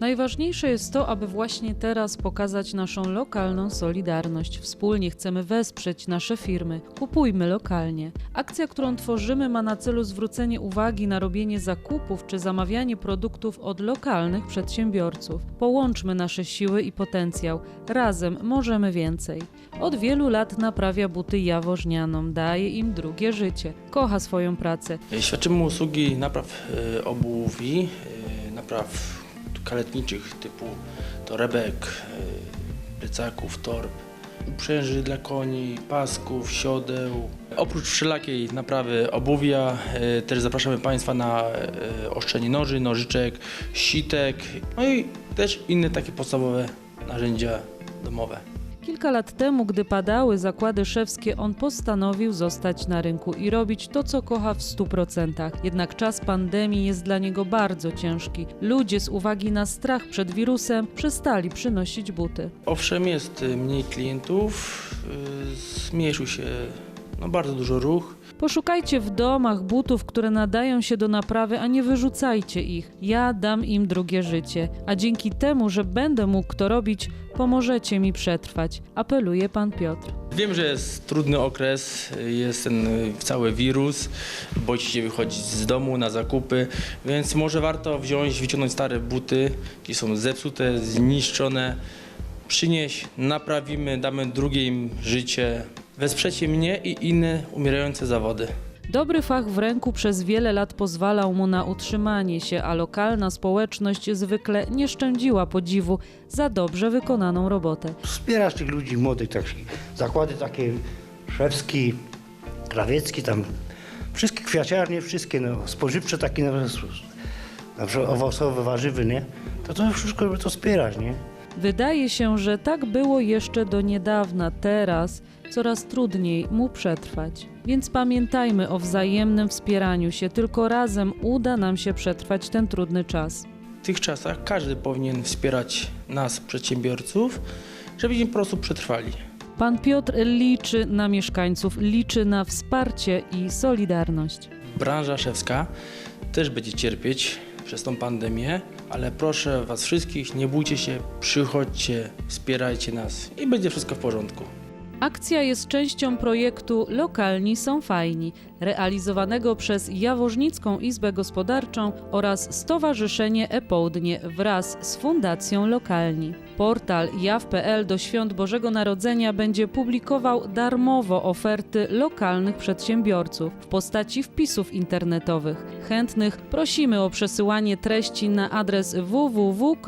Najważniejsze jest to, aby właśnie teraz pokazać naszą lokalną solidarność. Wspólnie chcemy wesprzeć nasze firmy. Kupujmy lokalnie. Akcja, którą tworzymy, ma na celu zwrócenie uwagi na robienie zakupów czy zamawianie produktów od lokalnych przedsiębiorców. Połączmy nasze siły i potencjał. Razem możemy więcej. Od wielu lat naprawia buty jawożnianom, daje im drugie życie. Kocha swoją pracę. Świadczymy usługi napraw e, obuwi, e, napraw kaletniczych typu torebek, e, plecaków, torb, uprzęży dla koni, pasków, siodeł. Oprócz wszelakiej naprawy obuwia e, też zapraszamy Państwa na e, oszczenie noży, nożyczek, sitek, no i też inne takie podstawowe narzędzia domowe. Kilka lat temu, gdy padały zakłady szewskie, on postanowił zostać na rynku i robić to, co kocha w 100%. Jednak czas pandemii jest dla niego bardzo ciężki. Ludzie z uwagi na strach przed wirusem przestali przynosić buty. Owszem, jest y, mniej klientów, y, zmniejszył się no, bardzo dużo ruch. Poszukajcie w domach butów, które nadają się do naprawy, a nie wyrzucajcie ich. Ja dam im drugie życie, a dzięki temu, że będę mógł to robić, pomożecie mi przetrwać. Apeluje pan Piotr. Wiem, że jest trudny okres, jest ten y, cały wirus, boicie się wychodzić z domu na zakupy, więc może warto wziąć, wyciągnąć stare buty, które są zepsute, zniszczone, przynieść, naprawimy, damy drugie im życie. Wesprzecie mnie i inne umierające zawody. Dobry fach w ręku przez wiele lat pozwalał mu na utrzymanie się, a lokalna społeczność zwykle nie szczędziła podziwu za dobrze wykonaną robotę. Wspierasz tych ludzi młodych, tak, zakłady takie szewski, krawiecki, tam wszystkie kwiaciarnie, wszystkie no, spożywcze takie, no, na przykład owocowe, warzywy, nie? To to wszystko to wspierasz, nie? Wydaje się, że tak było jeszcze do niedawna, teraz coraz trudniej mu przetrwać. Więc pamiętajmy o wzajemnym wspieraniu się, tylko razem uda nam się przetrwać ten trudny czas. W tych czasach każdy powinien wspierać nas, przedsiębiorców, żebyśmy po prostu przetrwali. Pan Piotr liczy na mieszkańców, liczy na wsparcie i solidarność. Branża szewska też będzie cierpieć przez tą pandemię, ale proszę Was wszystkich, nie bójcie się, przychodźcie, wspierajcie nas i będzie wszystko w porządku. Akcja jest częścią projektu Lokalni są fajni, realizowanego przez Jaworznicką Izbę Gospodarczą oraz Stowarzyszenie E-Południe wraz z Fundacją Lokalni. Portal jaw.pl do Świąt Bożego Narodzenia będzie publikował darmowo oferty lokalnych przedsiębiorców w postaci wpisów internetowych. Chętnych prosimy o przesyłanie treści na adres www.jaw.pl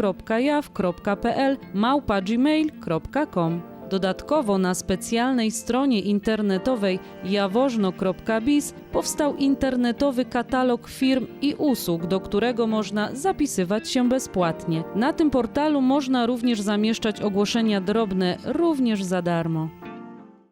małpa.gmail.com. Dodatkowo na specjalnej stronie internetowej jawożno.biz powstał internetowy katalog firm i usług, do którego można zapisywać się bezpłatnie. Na tym portalu można również zamieszczać ogłoszenia drobne również za darmo.